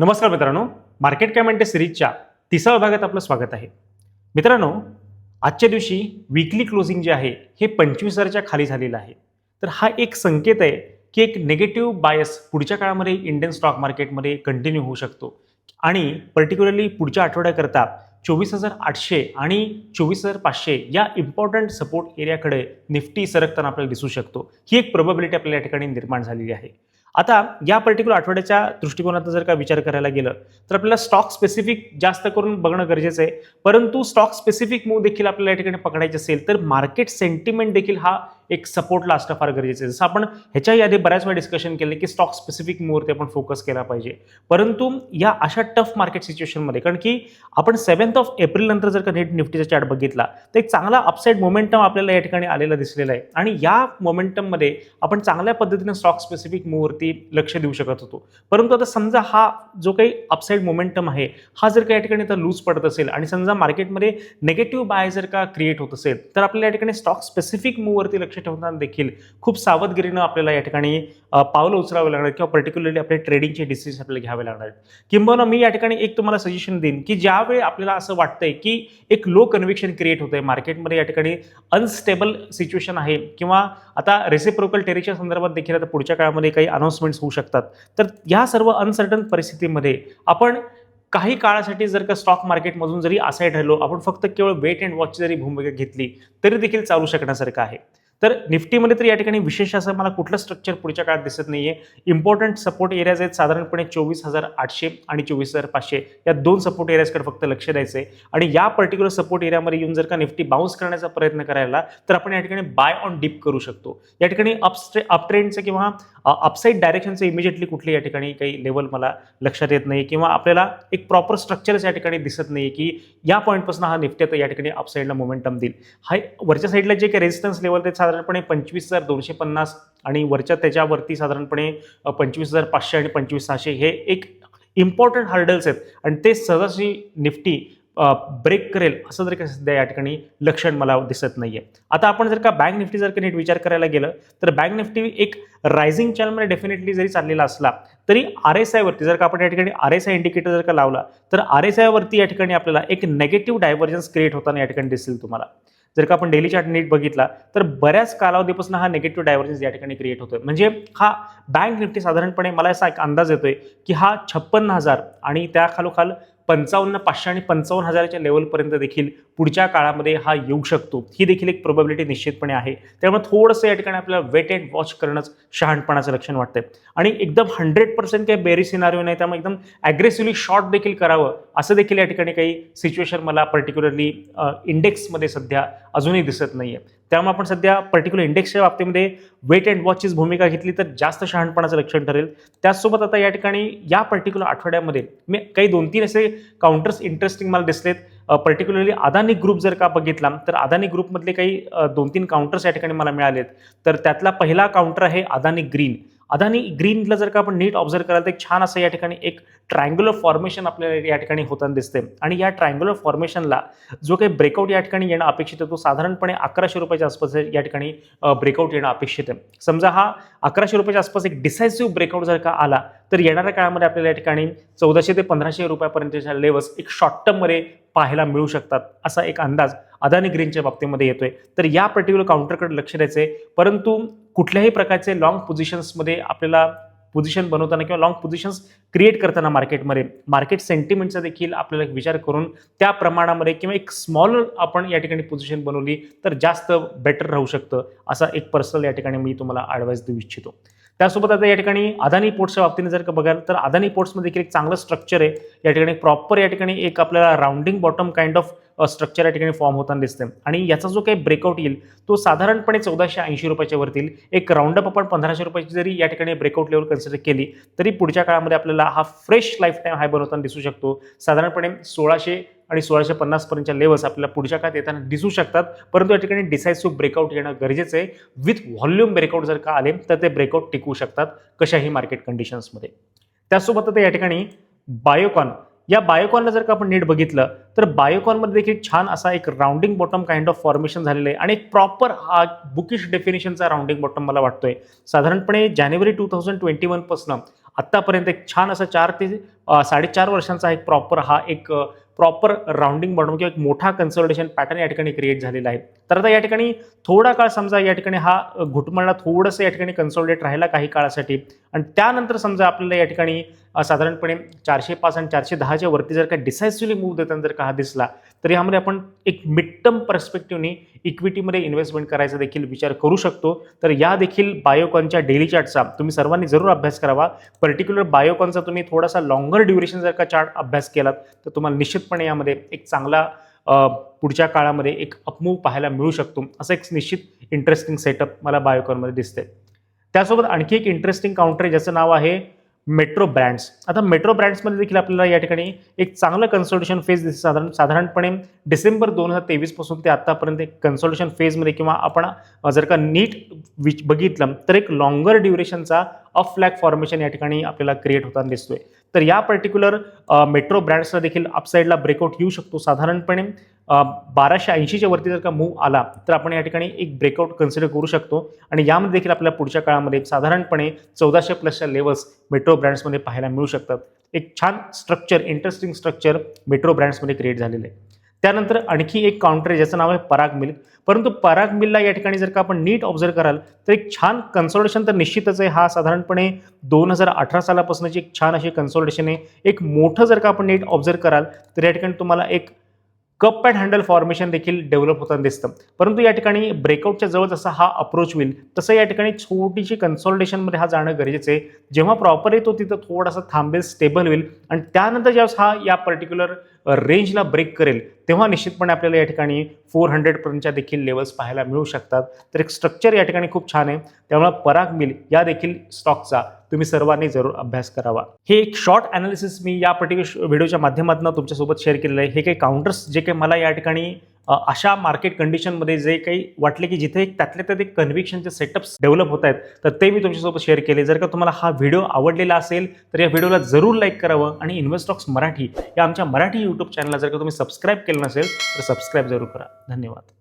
नमस्कार मित्रांनो मार्केट कॅमेंटे सिरीजच्या तिसऱ्या भागात आपलं स्वागत आहे. मित्रांनो आजच्या दिवशी विकली क्लोजिंग जे आहे हे पंचवीस हजारच्या खाली झालेलं आहे. तर हा एक संकेत आहे की एक निगेटिव्ह बायस पुढच्या काळामध्ये इंडियन स्टॉक मार्केटमध्ये कंटिन्यू होऊ शकतो. आणि पर्टिक्युलरली पुढच्या आठवड्याकरता चोवीस हजार आठशे आणि चोवीस हजार पाचशे या इम्पॉर्टंट सपोर्ट एरियाकडे निफ्टी सरकताना आपल्याला दिसू शकतो. ही एक प्रोबॅबिलिटी आपल्याला या ठिकाणी निर्माण झालेली आहे. आता या पर्टिक्युलर आठवड्याच्या दृष्टिकोनातून जर का विचार करायला गेलं तर आपल्याला स्टॉक स्पेसिफिक जास्त करून बघणं गरजेचं आहे. परंतु स्टॉक स्पेसिफिक मूव देखील आपल्याला या ठिकाणी पकडायचे असेल तर मार्केट सेंटिमेंट देखील हा एक सपोर्टला असणं फार गरजेचं आहे. जसं आपण ह्याच्याही आधी बऱ्याच वेळा डिस्कशन केलं की स्टॉक स्पेसिफिक मूवरती आपण फोकस केला पाहिजे. परंतु या अशा टफ मार्केट सिच्युएशनमध्ये कारण की आपण सेव्हन्थ ऑफ एप्रिल नंतर जर का नेट निफ्टीचा चार्ट बघितला तर एक चांगला अपसाईड मोमेंटम आपल्याला या ठिकाणी आलेला दिसलेला आहे. आणि या मोमेंटममध्ये आपण चांगल्या पद्धतीने स्टॉक स्पेसिफिक मूवरती लक्ष देऊ शकत होतो. परंतु आता समजा हा जो काही अपसाईड मोमेंटम आहे हा जर का या ठिकाणी आता लूज पडत असेल आणि समजा मार्केटमध्ये नेगेटिव्ह बाय जर का क्रिएट होत असेल तर आपल्याला या ठिकाणी स्टॉक स्पेसिफिक मूवरती लक्ष ठेवताना देखील खूप सावधगिरीनं आपल्याला या ठिकाणी पावलं उचलावं लागणार किंवा पर्टिक्युलरली आपले ट्रेडिंगचे डिसिजन आपल्याला घ्यावे लागणार. किंबहुना मी या ठिकाणी एक तुम्हाला सजेशन देईन की ज्यावेळी आपल्याला असं वाटतंय की एक लो कन्व्हिक्शन क्रिएट होतंय मार्केटमध्ये या ठिकाणी अनस्टेबल सिच्युएशन आहे किंवा आता रेसिप्रोकल टेरीच्या संदर्भात देखील आता पुढच्या काळामध्ये काही अनाऊन्समेंट्स होऊ शकतात तर ह्या सर्व अनसर्टन परिस्थितीमध्ये आपण काही काळासाठी जर का स्टॉक मार्केटमधून जरी असाय ठरलो आपण फक्त केवळ वेट अँड वॉच जरी भूमिका घेतली तरी देखील चालू शकण्यासारखं आहे. तर निफ्टीमध्ये तर या ठिकाणी विशेष असं मला कुठलं स्ट्रक्चर पुढच्या काळात दिसत नाहीये. इम्पॉर्टंट सपोर्ट एरियाज आहेत साधारणपणे चोवीस हजार आठशे आणि चोवीस हजार पाचशे. या दोन सपोर्ट एरियाजकडे फक्त लक्ष द्यायचं आहे आणि या पर्टिक्युलर सपोर्ट एरियामध्ये येऊन जर का निफ्टी बाउन्स करण्याचा प्रयत्न करायला तर आपण या ठिकाणी बाय ऑन डिप करू शकतो. या ठिकाणी अपस्ट्रे अपट्रेंडचं किंवा अपसाईड डायरेक्शनचं इमिजिएटली कुठली या ठिकाणी काही लेवल मला लक्षात येत नाही किंवा आपल्याला एक प्रॉपर स्ट्रक्चरच या ठिकाणी दिसत नाही की या पॉईंटपासून हा निफ्टी आता या ठिकाणी अपसाईडला मोमेंटम देईल. हा वरच्या साईडला जे काही रेजिस्टन्स लेवल ते साधारणपणे पंचवीस हजार दोनशे पन्नास आणि वरच्या त्याच्यावरती साधारणपणे पंचवीस हजार पाचशे आणि पंचवीस सहाशे हे एक इम्पॉर्टंट हार्डल्स आहेत. आणि ते सहजाशी निफ्टी ब्रेक करेल असं जर का सध्या या ठिकाणी लक्षण मला दिसत नाहीये. आता आपण जर का बँक निफ्टी जर का नीट विचार करायला गेलं तर बँक निफ्टी एक रायझिंग चॅनलमध्ये डेफिनेटली जरी चाललेला असला तरी आर एस आयवरती जर का आपण या ठिकाणी आर एस आय इंडिकेटर जर का लावला तर आर एस आयवरती या ठिकाणी आपल्याला एक नेगेटिव्ह डायव्हर्जन्स क्रिएट होताना या ठिकाणी दिसेल तुम्हाला. जर का आपण डेली चार्ट नीट बघितला तर बऱ्याच कालावधीपासून हा निगेटिव्ह डायव्हर्जन्स या ठिकाणी क्रिएट होतोय. म्हणजे हा बँक निफ्टी साधारणपणे मला असा एक अंदाज येतोय की हा छप्पन्न हजार आणि त्या खालोखाल पंचावन्न पाचशे आणि पंचावन्न हजाराच्या लेवलपर्यंत देखील पुढच्या काळामध्ये हा येऊ शकतो. ही देखील एक प्रोबॅबिलिटी निश्चितपणे आहे. त्यामुळे थोडंसं या ठिकाणी आपल्याला वेट अँड वॉच करणंच शहाणपणाचं लक्षण वाटतंय. आणि एकदम हंड्रेड पर्सेंट काही बेरी सिनारिओ नाही त्यामुळे एकदम ॲग्रेसिव्हली शॉर्ट देखील करावं असं देखील या ठिकाणी काही सिच्युएशन मला पर्टिक्युलरली इंडेक्समध्ये सध्या अजूनही दिसत नाही आहे त्यामुळे आपण सध्या पर्टिक्युलर इंडेक्सच्या बाबतीमध्ये वेट अँड वॉचचीच भूमिका घेतली तर जास्त शहाणपणाचं लक्षण ठरेल. त्याचसोबत आता या ठिकाणी या पर्टिक्युलर आठवड्यामध्ये मी काही दोन तीन असे काउंटर्स इंटरेस्टिंग मला दिसलेत. पर्टिक्युलरली अदानी ग्रुप जर का बघितला तर अदानी ग्रुपमधले काही दोन तीन काउंटर्स या ठिकाणी मला मिळालेत. तर त्यातला पहिला काउंटर आहे अदानी ग्रीन अदानी ग्रीनला जर का आपण नीट ऑब्झर्व कराल तर एक छान असं या ठिकाणी एक ट्रायंग्युलर फॉर्मेशन आपल्याला या ठिकाणी होताना दिसते आणि या ट्रायंग्युलर फॉर्मेशनला जो काही ब्रेकआउट या ठिकाणी येणं अपेक्षित आहे तो साधारणपणे अकराशे रुपयाच्या आसपास या ठिकाणी ब्रेकआउट येणं अपेक्षित आहे. समजा हा अकराशे रुपयाच्या आसपास एक डिसायसिव्ह ब्रेकआउट जर का आला तर येणाऱ्या काळामध्ये आपल्याला या ठिकाणी चौदाशे ते पंधराशे रुपयापर्यंतच्या लेवल्स एक शॉर्ट टर्ममध्ये पाहायला मिळू शकतात असा एक अंदाज अदानी ग्रीनच्या बाबतीमध्ये येतोय. तर या पर्टिक्युलर काउंटरकडे लक्ष द्यायचं आहे परंतु कुठल्याही प्रकारचे लॉंग पोझिशन्समध्ये आपल्याला पोझिशन बनवताना किंवा लॉंग पोझिशन्स क्रिएट करताना मार्केटमध्ये मार्केट सेंटिमेंटचा देखील आपल्याला एक विचार करून त्या प्रमाणामध्ये किंवा एक स्मॉल आपण या ठिकाणी पोझिशन बनवली तर जास्त बेटर राहू शकतं असा एक पर्सनल या ठिकाणी मी तुम्हाला ॲडवाईस देऊ इच्छितो. त्यासोबत आता या ठिकाणी अदानी पोर्ट्सच्या बाबतीने जर का बघाल तर अदानी पोर्ट्समध्ये देखील एक चांगलं स्ट्रक्चर आहे. या ठिकाणी प्रॉपर या ठिकाणी एक आपल्याला rounding bottom kind of structure या ठिकाणी फॉर्म होताना दिसते आणि याचा जो काही ब्रेकआउट येईल तो साधारणपणे चौदाशे ऐंशी रुपयाच्या वरतील एक राऊंडअप आपण पंधराशे रुपयाची जरी या ठिकाणी ब्रेकआउट लेवल कन्सिडर केली तरी पुढच्या काळामध्ये आपल्याला हा फ्रेश लाईफ टाईम हाय बनवताना दिसू शकतो. साधारणपणे सोळाशे आणि सोळाशे पन्नासपर्यंतच्या लेवल्स आपल्याला पुढच्या काळात येताना दिसू शकतात. परंतु या ठिकाणी डिसायसिव्ह ब्रेकआउट येणं गरजेचं आहे. विथ व्हॉल्यूम ब्रेकआउट जर का आले तर ते ब्रेकआउट टिकू शकतात कशाही मार्केट कंडिशन्समध्ये त्यासोबत आता या ठिकाणी बायोकॉन या बायोकॉनला जर का आपण नीट बघितलं तर बायोकॉनमध्ये देखील छान असा एक rounding bottom kind of formation झालेलं आहे. आणि एक प्रॉपर हा बुकिश डेफिनेशनचा राऊंडिंग बॉटम मला वाटतोय. साधारणपणे जानेवारी टू थाउजंड ट्वेंटी वनपासून आत्तापर्यंत एक छान असं चार ते साडेचार वर्षांचा एक प्रॉपर हा एक प्रॉपर राऊंडिंग बनवून किंवा एक मोठा कन्सल्टेशन पॅटर्न या ठिकाणी क्रिएट झालेला आहे. तर आता या ठिकाणी थोडा काळ समजा या ठिकाणी हा घुटमळला थोडंसं या ठिकाणी कन्सोलिडेट राहिला काही काळासाठी. आणि त्यानंतर समजा आपल्याला या ठिकाणी साधारणपणे चारशे पाच आणि चारशे दहाच्या वरती जर का डिसायसिव्हली मूव्ह देताना जर का हा दिसला तर यामध्ये आपण एक मिड टर्म पर्स्पेक्टिव्हने इक्विटीमध्ये इन्व्हेस्टमेंट करायचा देखील विचार करू शकतो. तर या देखील बायोकॉनच्या डेली चार्टचा तुम्ही सर्वांनी जरूर अभ्यास करावा. पर्टिक्युलर बायोकॉनचा तुम्ही थोडासा लॉंगर ड्युरेशन जर का चार्ट अभ्यास केलात तर तुम्हाला निश्चित निश्चितपणे यामध्ये एक चांगला पुढच्या काळामध्ये एक अपमूव पाहायला मिळू शकतो. असं एक निश्चित इंटरेस्टिंग सेटअप मला बायोकॉनमध्ये दिसते त्यासोबत आणखी एक इंटरेस्टिंग काउंटर आहे ज्याचं नाव आहे मेट्रो ब्रँड्स. आता मेट्रो ब्रँड्समध्ये देखील आपल्याला या ठिकाणी एक चांगलं कन्सल्टेशन फेज दिसतं. साधारण साधारणपणे डिसेंबर दोन हजार तेवीसपासून ते आत्तापर्यंत एक कन्सल्टेशन फेजमध्ये किंवा आपण जर का नीट विच बघितलं तर एक लॉंगर ड्युरेशनचा अफ फ्लॅग फॉर्मेशन या ठिकाणी आपल्याला क्रिएट होताना दिसतोय. तर या पर्टिक्युलर मेट्रो ब्रँड्सला देखील अपसाईडला ब्रेकआउट येऊ शकतो. साधारणपणे बाराशे ऐंशीच्या वरती जर का मूव्ह आला तर आपण या ठिकाणी एक ब्रेकआउट कन्सिडर करू शकतो. आणि यामध्ये देखील आपल्या पुढच्या काळामध्ये साधारणपणे चौदाशे प्लसच्या लेवल्स मेट्रो ब्रँड्समध्ये पाहायला मिळू शकतात. एक छान स्ट्रक्चर इंटरेस्टिंग स्ट्रक्चर मेट्रो ब्रँड्समध्ये क्रिएट झालेलं आहे. त्यानंतर आणखी एक काउंटर आहे ज्याचं नाव आहे पराग मिल्क परंतु पराग मिलला या ठिकाणी जर का आपण नीट ऑब्झर्व कराल तर एक छान कन्सोल्टेशन तर निश्चितच आहे. हा साधारणपणे दोन हजार अठरा सालापासूनची एक छान अशी कन्सोल्टेशन आहे. एक मोठं जर का आपण नीट ऑब्झर्व कराल तर या ठिकाणी तुम्हाला एक कप अँड हँडल फॉर्मेशन देखील डेव्हलप होताना दिसतं. परंतु या ठिकाणी ब्रेकआउटच्या जवळ जसा हा अप्रोच होईल तसं या ठिकाणी छोटीशी कन्सॉल्टेशनमध्ये हा जाणं गरजेचं आहे. जेव्हा प्रॉपर येतो तिथं थोडासा थांबेल स्टेबल होईल आणि त्यानंतर ज्यावेळेस हा या पर्टिक्युलर रेंजला ब्रेक करेल तेव्हा निश्चितपणे आपल्याला या ठिकाणी फोर हंड्रेडपर्यंतच्या देखील लेवल्स पाहायला मिळू शकतात. तर एक स्ट्रक्चर या ठिकाणी खूप छान आहे. त्यामुळे पराग मिल या देखील स्टॉकचा तुम्ही सर्वांनी जरूर अभ्यास करावा. हे एक शॉर्ट अनालिसिस मी या पर्टिक्युलर व्हिडिओच्या माध्यमातून तुमच्यासोबत शेअर केलेलं आहे. हे काही काउंटर्स जे काही मला या ठिकाणी अशा मार्केट कंडिशनमध्ये जे काही वाटले की जिथे एक त्यातल्या त्यात एक कन्व्हिक्शनचे सेटअप्स डेव्हलप होत आहेत तर ते मी तुमच्यासोबत शेअर केले. जर का तुम्हाला हा व्हिडिओ आवडलेला असेल तर या व्हिडिओला जरूर लाईक करावं आणि इन्व्हेस्टॉक्स मराठी या आमच्या मराठी यूट्यूब चॅनलला जर का तुम्ही सबस्क्राईब केलं नसेल तर सबस्क्राईब जरूर करा. धन्यवाद.